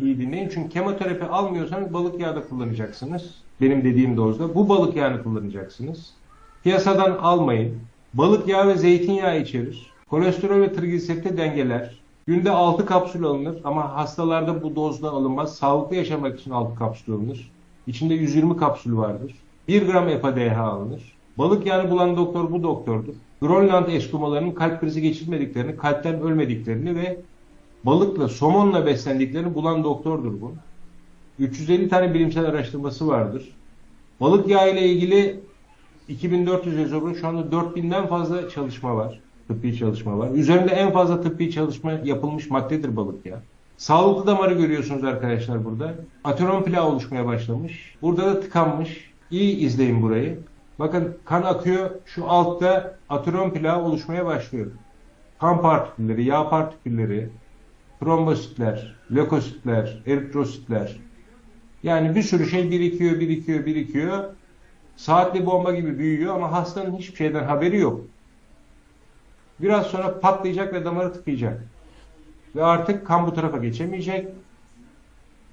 iyi dinleyin. Çünkü kemoterapi almıyorsanız balık yağı da kullanacaksınız. Benim dediğim dozda. Bu balık yağını kullanacaksınız. Piyasadan almayın. Balık yağı ve zeytinyağı içerir. Kolesterol ve trigliseriti dengeler. Günde 6 kapsül alınır ama hastalarda bu dozda alınmaz. Sağlıklı yaşamak için 6 kapsül alınır. İçinde 120 kapsül vardır. 1 gram EPA-DH alınır. Balık yağını bulan doktor bu doktordur. Grönland eskimolarının kalp krizi geçirmediklerini, kalpten ölmediklerini ve balıkla, somonla beslendiklerini bulan doktordur bu. 350 tane bilimsel araştırması vardır. Balık yağı ile ilgili 2400 yazıyor. Şu anda 4000'den fazla çalışma var. Tıbbi çalışma var. Üzerinde en fazla tıbbi çalışma yapılmış maddedir balık yağı. Sağlıklı damarı görüyorsunuz arkadaşlar burada. Ateron plağı oluşmaya başlamış. Burada da tıkanmış. İyi izleyin burayı. Bakın kan akıyor. Şu altta ateron plağı oluşmaya başlıyor. Kan partikülleri, yağ partikülleri, trombositler, lökositler, eritrositler. Yani bir sürü şey birikiyor, birikiyor, birikiyor. Saatli bomba gibi büyüyor ama hastanın hiçbir şeyden haberi yok. Biraz sonra patlayacak ve damarı tıkayacak. Ve artık kan bu tarafa geçemeyecek.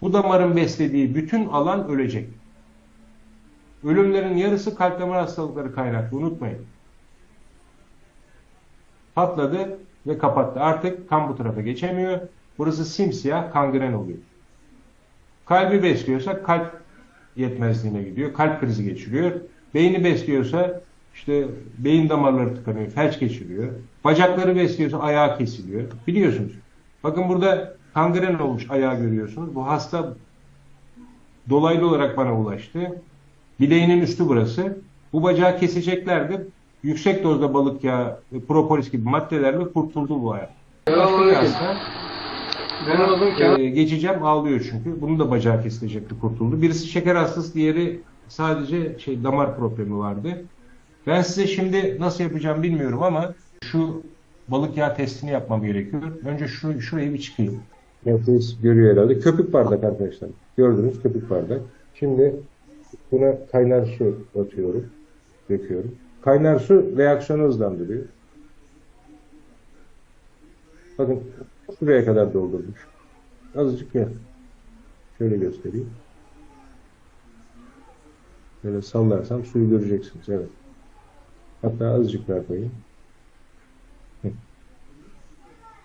Bu damarın beslediği bütün alan ölecek. Ölümlerin yarısı kalp damar hastalıkları kaynaklı unutmayın. Patladı ve kapattı. Artık kan bu tarafa geçemiyor. Burası simsiyah kangren oluyor. Kalbi besliyorsa kalp yetmezliğine gidiyor. Kalp krizi geçiriyor. Beyni besliyorsa işte beyin damarları tıkanıyor. Felç geçiriyor. Bacakları besliyorsa ayağı kesiliyor. Biliyorsunuz. Bakın burada kangren olmuş ayağı görüyorsunuz. Bu hasta dolaylı olarak bana ulaştı. Bileğinin üstü burası. Bu bacağı keseceklerdi. Yüksek dozda balık yağı, propolis gibi maddelerle kurtuldu bu ayak. Başka bir hasta. Ben anladım ki Ee, geçeceğim ağlıyor çünkü. Bunun da bacağı kesilecekti kurtuldu. Birisi şeker hastası, diğeri sadece şey damar problemi vardı. Ben size şimdi nasıl yapacağım bilmiyorum ama şu balık yağı testini yapmam gerekiyor. Önce şu şurayı bir çıkayım. Herkes görüyor herhalde. Köpük bardak arkadaşlar. Gördünüz köpük bardak. Şimdi buna kaynar su atıyorum. Döküyorum. Kaynar su reaksiyonu hızlandırıyor. Bakın şuraya kadar doldurmuş. Azıcık ya. Şöyle göstereyim. Böyle sallarsam suyu göreceksiniz. Evet. Hatta azıcık daha koyayım.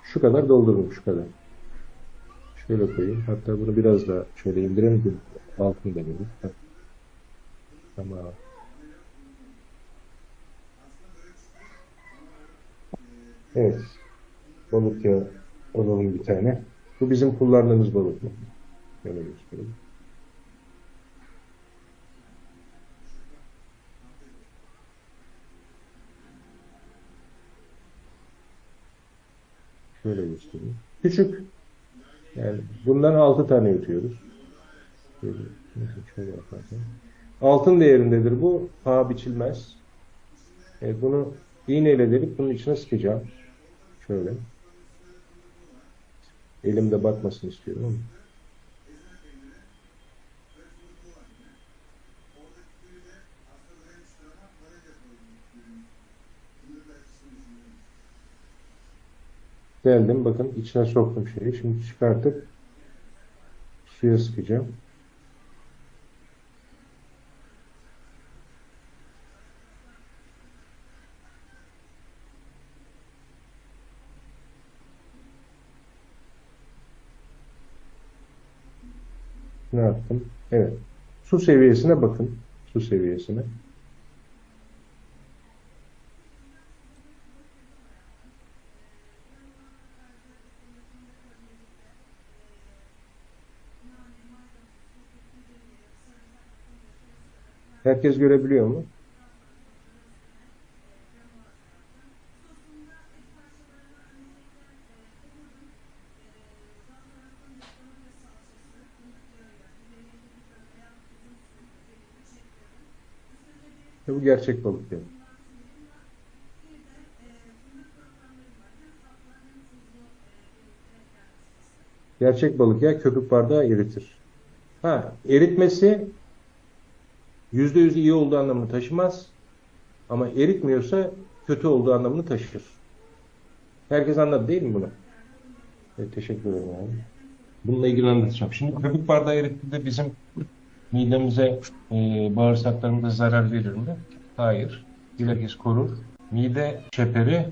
Şu kadar doldurmuş şu kadar. Şöyle koyayım. Hatta bunu biraz daha şöyle indirelim altını deneyelim. Heh. Tamam. Evet. Balık yağı alalım bir tane. Bu bizim kullandığımız balık mı? Şöyle göstereyim. Şöyle göstereyim. Küçük. Yani bundan 6 tane yutuyoruz. Altın değerindedir bu. Paha biçilmez. Evet, bunu iğneyle delip bunun içine sıkacağım. Şöyle. Elimde batmasını istiyorum ama. Geldim bakın içine soktum şeyi. Şimdi çıkartıp suya sıkacağım. Ne yaptım? Evet. Su seviyesine bakın. Su seviyesine. Herkes görebiliyor mu? Ve bu gerçek balık yani. Gerçek balık ya köpük bardağı eritir. Ha, eritmesi yüzde yüz iyi olduğu anlamını taşımaz. Ama eritmiyorsa kötü olduğu anlamını taşır. Herkes anladı değil mi bunu? Evet, teşekkür ederim abi. Bununla ilgili anlatacağım. Şimdi köpük bardağı erittiğinde bizim midemize, e, bağırsaklarımıza zarar verir mi? Hayır. Bilakis korur. Mide çeperi,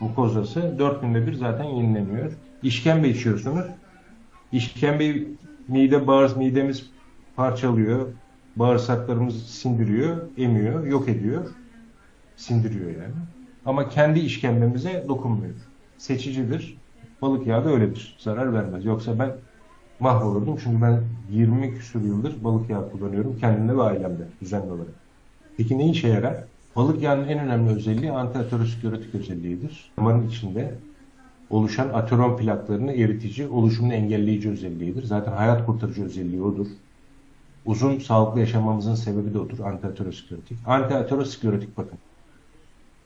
mukozası 4 günde bir zaten yenileniyor. İşkembe içiyorsunuz. İşkembe mide bağırs midemiz parçalıyor. Bağırsaklarımızı sindiriyor, emiyor, yok ediyor. Sindiriyor yani. Ama kendi işkembemize dokunmuyor. Seçicidir. Balık yağı da öyledir. Zarar vermez. Yoksa ben mahvolurdum. Çünkü ben 20 küsur yıldır balık yağı kullanıyorum. Kendimde ve ailemde düzenli olarak. Peki ne işe yarar? Balık yağının en önemli özelliği antiaterosklerotik özelliğidir. Damarın içinde oluşan ateron plaklarını eritici, oluşumunu engelleyici özelliğidir. Zaten hayat kurtarıcı özelliği odur. Uzun sağlıklı yaşamamızın sebebi de odur. Antiaterosklerotik. Antiaterosklerotik bakın.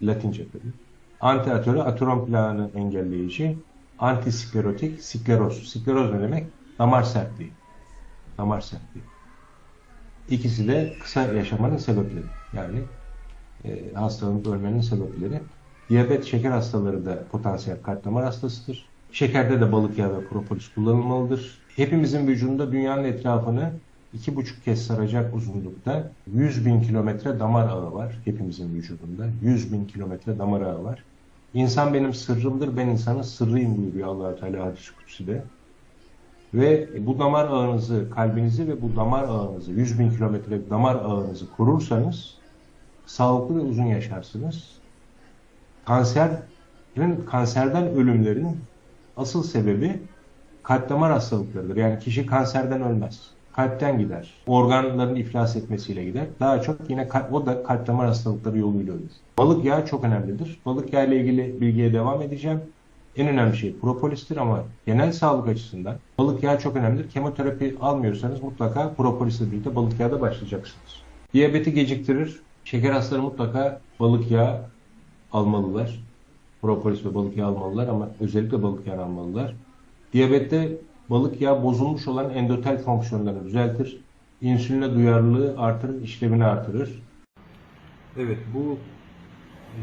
Latince tabii. Antiatero, ateron plağını engelleyici. Antisklerotik, skleroz. Skleroz ne demek? Damar sertliği. Damar sertliği. İkisi de kısa yaşamanın sebepleri. Yani e, hastalık ölmenin sebepleri. Diyabet, şeker hastaları da potansiyel kalp damar hastasıdır. Şekerde de balık yağı ve propolis kullanılmalıdır. Hepimizin vücudunda dünyanın etrafını iki buçuk kez saracak uzunlukta 100 bin kilometre damar ağı var. Hepimizin vücudunda 100 bin kilometre damar ağı var. İnsan benim sırrımdır, ben insanın sırrıyım buyuruyor allah Teala hadis-i kutsi'de. Ve bu damar ağınızı, kalbinizi ve bu damar ağınızı, 100 bin kilometre damar ağınızı korursanız sağlıklı ve uzun yaşarsınız. Kanserin, kanserden ölümlerin asıl sebebi kalp damar hastalıklarıdır. Yani kişi kanserden ölmez. Kalpten gider. Organların iflas etmesiyle gider. Daha çok yine o da kalp damar hastalıkları yoluyla ölür. Balık yağı çok önemlidir. Balık yağı ile ilgili bilgiye devam edeceğim. En önemli şey propolistir ama genel sağlık açısından balık yağı çok önemlidir. Kemoterapi almıyorsanız mutlaka propolisle birlikte balık yağı da başlayacaksınız. Diyabeti geciktirir. Şeker hastaları mutlaka balık yağı almalılar. Propolis ve balık yağı almalılar ama özellikle balık yağı almalılar. Diyabette balık yağı bozulmuş olan endotel fonksiyonlarını düzeltir. İnsüline duyarlılığı artırır, işlevini artırır. Evet bu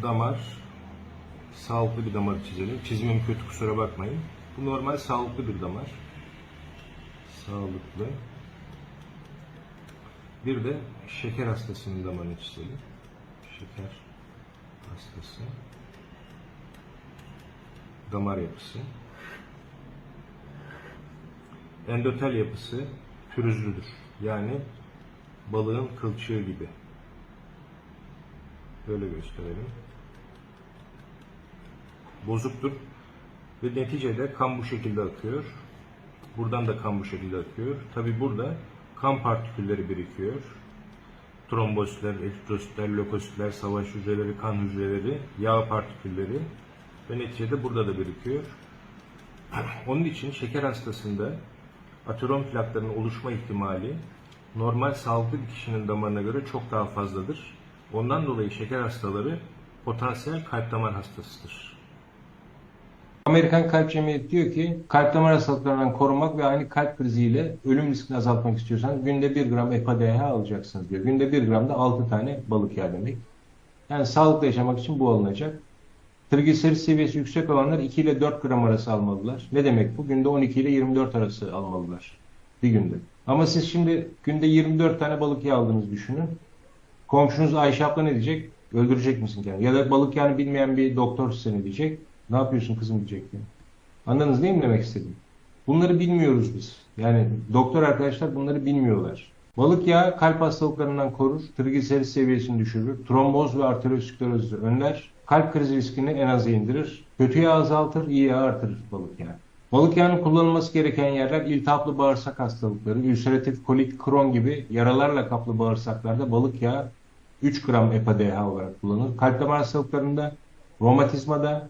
damar sağlıklı bir damar çizelim. Çizimim kötü kusura bakmayın. Bu normal sağlıklı bir damar. Sağlıklı. Bir de şeker hastasının damarını çizelim. Şeker hastası. Damar yapısı. Endotel yapısı pürüzlüdür. Yani balığın kılçığı gibi. Böyle gösterelim. Bozuktur ve neticede kan bu şekilde akıyor. Buradan da kan bu şekilde akıyor. Tabi burada kan partikülleri birikiyor. Trombositler, eritrositler, lökositler, savaş hücreleri, kan hücreleri, yağ partikülleri ve neticede burada da birikiyor. Onun için şeker hastasında ateron plaklarının oluşma ihtimali normal sağlıklı bir kişinin damarına göre çok daha fazladır. Ondan dolayı şeker hastaları potansiyel kalp damar hastasıdır. Amerikan Kalp Cemiyeti diyor ki kalp damar hastalıklarından korunmak ve aynı kalp kriziyle ölüm riskini azaltmak istiyorsanız günde 1 gram EPA-DH alacaksınız diyor. Günde 1 gramda 6 tane balık yağı demek. Yani sağlıklı yaşamak için bu alınacak. Trigliserit seviyesi yüksek olanlar 2 ile 4 gram arası almalılar. Ne demek bu? Günde 12 ile 24 arası almalılar. Bir günde. Ama siz şimdi günde 24 tane balık yağı aldığınızı düşünün. Komşunuz Ayşe abla ne diyecek? Öldürecek misin kendini? Ya da balık yağını bilmeyen bir doktor size ne diyecek? Ne yapıyorsun kızım diyecek. Yani. Anladınız değil mi demek istedim? Bunları bilmiyoruz biz. Yani doktor arkadaşlar bunları bilmiyorlar. Balık yağı kalp hastalıklarından korur, trigliserit seviyesini düşürür, tromboz ve arteriosklerozu önler, kalp krizi riskini en aza indirir, kötü yağ azaltır, iyi yağ artırır balık yağı. Balık yağının kullanılması gereken yerler iltihaplı bağırsak hastalıkları, ülseratif kolit, kron gibi yaralarla kaplı bağırsaklarda balık yağı 3 gram EPA-DH olarak kullanılır. Kalp damar hastalıklarında, romatizmada,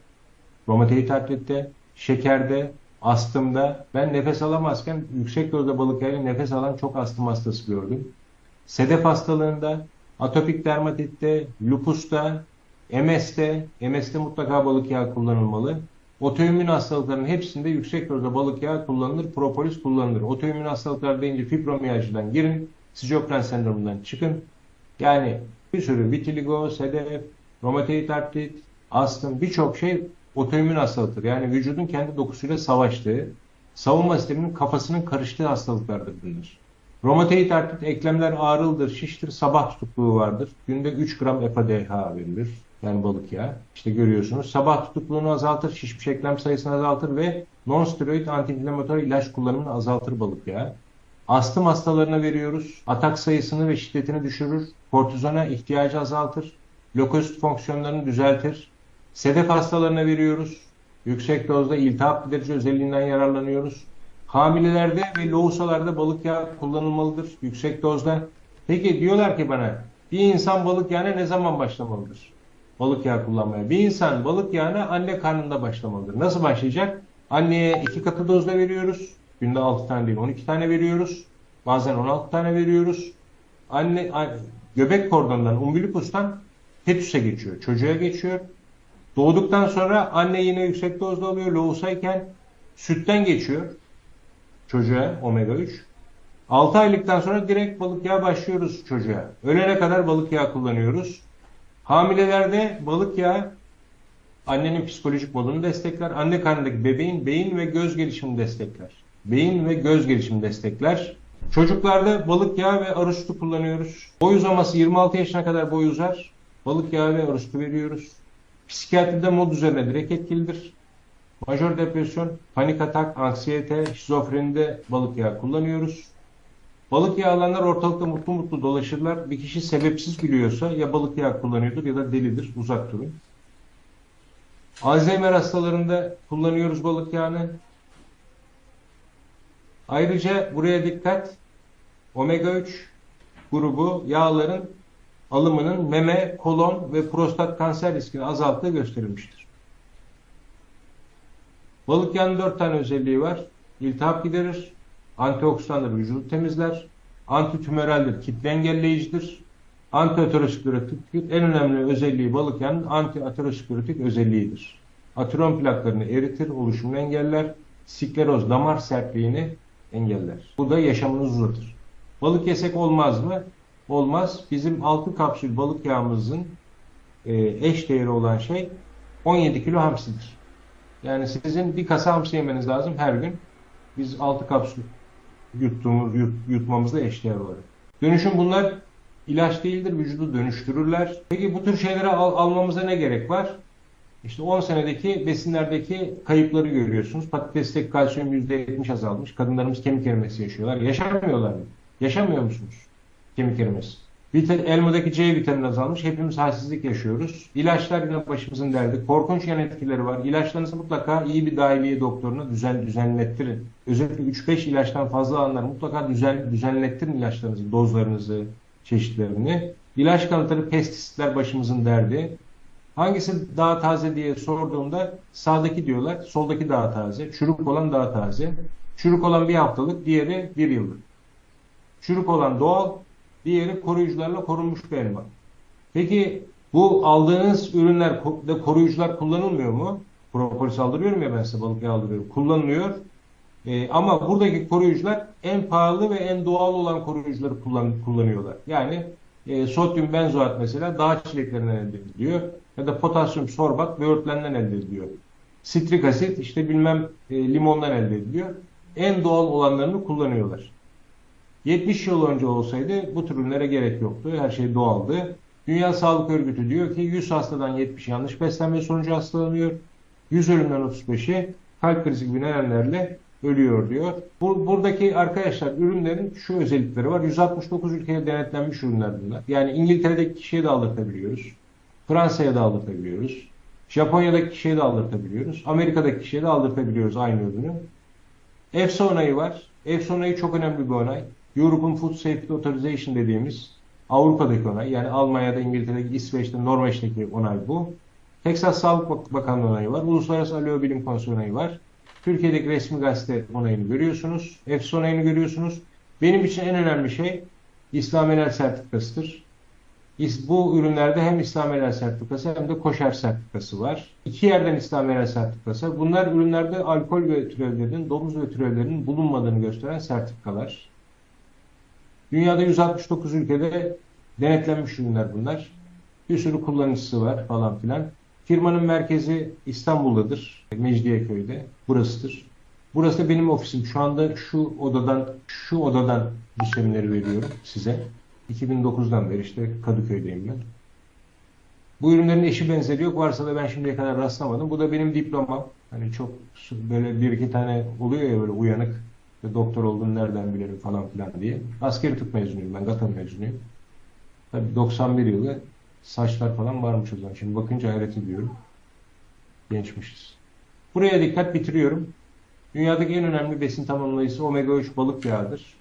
romatoid artritte, şekerde, astımda ben nefes alamazken yüksek dozda balık yağıyla nefes alan çok astım hastası gördüm. Sedef hastalığında, atopik dermatitte, lupusta, MS'te, MS'te mutlaka balık yağı kullanılmalı. Otoimmün hastalıkların hepsinde yüksek dozda balık yağı kullanılır, propolis kullanılır. Otoimmün hastalıklar deyince fibromiyajdan girin, Sjögren sendromundan çıkın. Yani bir sürü vitiligo, sedef, romatoid artrit, astım birçok şey otoimmün hastalıktır. Yani vücudun kendi dokusuyla savaştığı, savunma sisteminin kafasının karıştığı hastalıklardır bunlar. Romatoid artrit eklemler ağrılıdır, şiştir, sabah tutukluğu vardır. Günde 3 gram EPA-DH verilir. Yani balık yağı. İşte görüyorsunuz. Sabah tutukluğunu azaltır, şişmiş eklem sayısını azaltır ve non-steroid anti-inflamatuar ilaç kullanımını azaltır balık yağı. Astım hastalarına veriyoruz. Atak sayısını ve şiddetini düşürür. Kortizona ihtiyacı azaltır. Lökosit fonksiyonlarını düzeltir. Sedef hastalarına veriyoruz. Yüksek dozda iltihap giderici özelliğinden yararlanıyoruz. Hamilelerde ve lohusalarda balık yağı kullanılmalıdır yüksek dozda. Peki diyorlar ki bana bir insan balık yağına ne zaman başlamalıdır? Balık yağı kullanmaya. Bir insan balık yağına anne karnında başlamalıdır. Nasıl başlayacak? Anneye iki katı dozda veriyoruz. Günde 6 tane değil 12 tane veriyoruz. Bazen 16 tane veriyoruz. Anne göbek kordonundan, umbilikustan fetüse geçiyor. Çocuğa geçiyor. Doğduktan sonra anne yine yüksek dozda alıyor. Loğusayken sütten geçiyor çocuğa omega 3. 6 aylıktan sonra direkt balık yağı başlıyoruz çocuğa. Ölene kadar balık yağı kullanıyoruz. Hamilelerde balık yağı annenin psikolojik modunu destekler. Anne karnındaki bebeğin beyin ve göz gelişimini destekler. Beyin ve göz gelişimini destekler. Çocuklarda balık yağı ve arı sütü kullanıyoruz. Boy uzaması 26 yaşına kadar boy uzar. Balık yağı ve arı sütü veriyoruz. Psikiyatride mod üzerine direkt etkilidir. Majör depresyon, panik atak, anksiyete, şizofrenide balık yağı kullanıyoruz. Balık yağı alanlar ortalıkta mutlu mutlu dolaşırlar. Bir kişi sebepsiz gülüyorsa ya balık yağı kullanıyordur ya da delidir. Uzak durun. Alzheimer hastalarında kullanıyoruz balık yağını. Ayrıca buraya dikkat. Omega 3 grubu yağların alımının meme, kolon ve prostat kanser riskini azalttığı gösterilmiştir. Balık yağının 4 tane özelliği var. İltihap giderir, antioksidandır, vücudu temizler, antitümöreldir, kitle engelleyicidir, antiaterosklerotiktir. En önemli özelliği balık yağının antiaterosklerotik özelliğidir. Atiron plaklarını eritir, oluşumunu engeller, skleroz damar sertliğini engeller. Bu da yaşamınızı uzatır. Balık yesek olmaz mı? Olmaz. Bizim 6 kapsül balık yağımızın e, eş değeri olan şey 17 kilo hamsidir. Yani sizin bir kasa hamsi yemeniz lazım her gün. Biz 6 kapsül yuttuğumuz, yut, yutmamızda eşdeğer olarak. Dönüşüm bunlar ilaç değildir, vücudu dönüştürürler. Peki bu tür şeyleri al- almamıza ne gerek var? İşte 10 senedeki besinlerdeki kayıpları görüyorsunuz. Patatesteki kalsiyum %70 azalmış. Kadınlarımız kemik erimesi yaşıyorlar. Yaşamıyorlar mı? Yaşamıyor musunuz? Kemik erimesi. Vita- elmadaki C vitamini azalmış. Hepimiz halsizlik yaşıyoruz. İlaçlar yine başımızın derdi. Korkunç yan etkileri var. İlaçlarınızı mutlaka iyi bir dahiliye doktoruna düzen düzenlettirin. Özellikle 3-5 ilaçtan fazla alanlar mutlaka düzen düzenlettirin ilaçlarınızı, dozlarınızı, çeşitlerini. İlaç kanıtları, pestisitler başımızın derdi. Hangisi daha taze diye sorduğumda sağdaki diyorlar, soldaki daha taze. Çürük olan daha taze. Çürük olan bir haftalık, diğeri bir yıllık. Çürük olan doğal, diğeri koruyucularla korunmuş bir elma. Peki bu aldığınız ürünlerde koruyucular kullanılmıyor mu? Propolis aldırıyorum ya ben size balık aldırıyorum. Kullanılıyor. Ee, ama buradaki koruyucular en pahalı ve en doğal olan koruyucuları kullan, kullanıyorlar. Yani e, sodyum benzoat mesela dağ çileklerinden elde ediliyor. Ya da potasyum sorbat böğürtlenden elde ediliyor. Sitrik asit işte bilmem e, limondan elde ediliyor. En doğal olanlarını kullanıyorlar. 70 yıl önce olsaydı bu tür ürünlere gerek yoktu. Her şey doğaldı. Dünya Sağlık Örgütü diyor ki 100 hastadan 70 yanlış beslenme sonucu hastalanıyor. 100 ölümden 35'i kalp krizi gibi nedenlerle ölüyor diyor. Bu, buradaki arkadaşlar ürünlerin şu özellikleri var. 169 ülkeye denetlenmiş ürünler bunlar. Yani İngiltere'deki kişiye de aldırtabiliyoruz. Fransa'ya da aldırtabiliyoruz. Japonya'daki kişiye de aldırtabiliyoruz. Amerika'daki kişiye de aldırtabiliyoruz aynı ürünü. EFSA onayı var. EFSA onayı çok önemli bir onay. European Food Safety Authorization dediğimiz Avrupa'daki onay. Yani Almanya'da, İngiltere'deki, İsveç'te, Norveç'teki onay bu. Texas Sağlık Bak- Bakanlığı onayı var. Uluslararası Alo Bilim Konseyi onayı var. Türkiye'deki resmi gazete onayını görüyorsunuz. EFSA onayını görüyorsunuz. Benim için en önemli şey İslam Helal sertifikasıdır. Bu ürünlerde hem İslam Helal sertifikası hem de koşer sertifikası var. İki yerden İslam Helal sertifikası. Bunlar ürünlerde alkol ve türevlerinin, domuz ve türevlerinin bulunmadığını gösteren sertifikalar. Dünyada 169 ülkede denetlenmiş ürünler bunlar. Bir sürü kullanıcısı var falan filan. Firmanın merkezi İstanbul'dadır. Mecidiyeköy'de. Burasıdır. Burası da benim ofisim. Şu anda şu odadan şu odadan bu semineri veriyorum size. 2009'dan beri işte Kadıköy'deyim ben. Bu ürünlerin eşi benzeri yok. Varsa da ben şimdiye kadar rastlamadım. Bu da benim diplomam. Hani çok böyle bir iki tane oluyor ya böyle uyanık. İşte doktor olduğunu nereden bilirim falan filan diye. Askeri tıp mezunuyum ben. GATA mezunuyum. Tabii 91 yılı saçlar falan varmış o zaman. Şimdi bakınca hayret ediyorum. Gençmişiz. Buraya dikkat bitiriyorum. Dünyadaki en önemli besin tamamlayıcısı omega 3 balık yağıdır.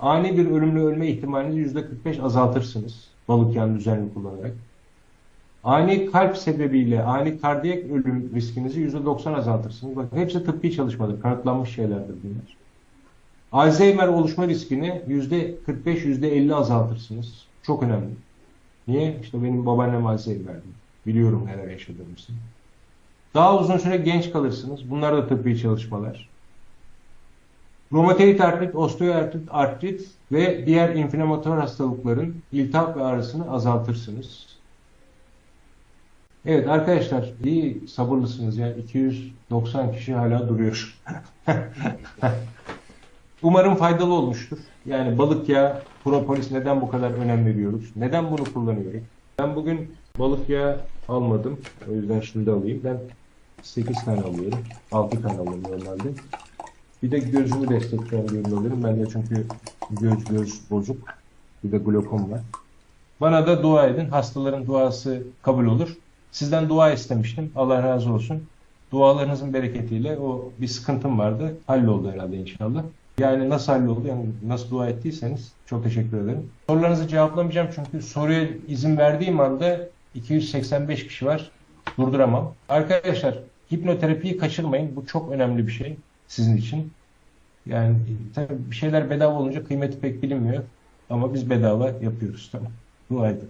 Ani bir ölümle ölme ihtimalinizi %45 azaltırsınız balık yağını düzenli kullanarak. Ani kalp sebebiyle ani kardiyak ölüm riskinizi %90 azaltırsınız. Bakın hepsi tıbbi çalışmadır, kanıtlanmış şeylerdir bunlar. Alzheimer oluşma riskini %45 %50 azaltırsınız. Çok önemli. Niye? İşte benim babaannem Alzheimer'di. Biliyorum neler yaşadığımızı. Daha uzun süre genç kalırsınız. Bunlar da tıbbi çalışmalar. Romatoid artrit, osteoartrit, artrit ve diğer inflamatuar hastalıkların iltihap ve ağrısını azaltırsınız. Evet arkadaşlar iyi sabırlısınız ya. 290 kişi hala duruyor. Umarım faydalı olmuştur. Yani balık yağı, propolis neden bu kadar önem veriyoruz? Neden bunu kullanıyoruz? Ben bugün balık yağı almadım. O yüzden şimdi alayım. Ben 8 tane alıyorum. 6 tane alıyorum normalde. Bir de gözümü destekleyen bir ürün alırım. Bende çünkü göz göz bozuk. Bir de glokom var. Bana da dua edin. Hastaların duası kabul olur. Sizden dua istemiştim. Allah razı olsun. Dualarınızın bereketiyle o bir sıkıntım vardı. Halloldu herhalde inşallah. Yani nasıl halloldu? Yani nasıl dua ettiyseniz çok teşekkür ederim. Sorularınızı cevaplamayacağım çünkü soruya izin verdiğim anda 285 kişi var. Durduramam. Arkadaşlar hipnoterapiyi kaçırmayın. Bu çok önemli bir şey sizin için. Yani tabii bir şeyler bedava olunca kıymeti pek bilinmiyor. Ama biz bedava yapıyoruz. Tamam. Dua edin.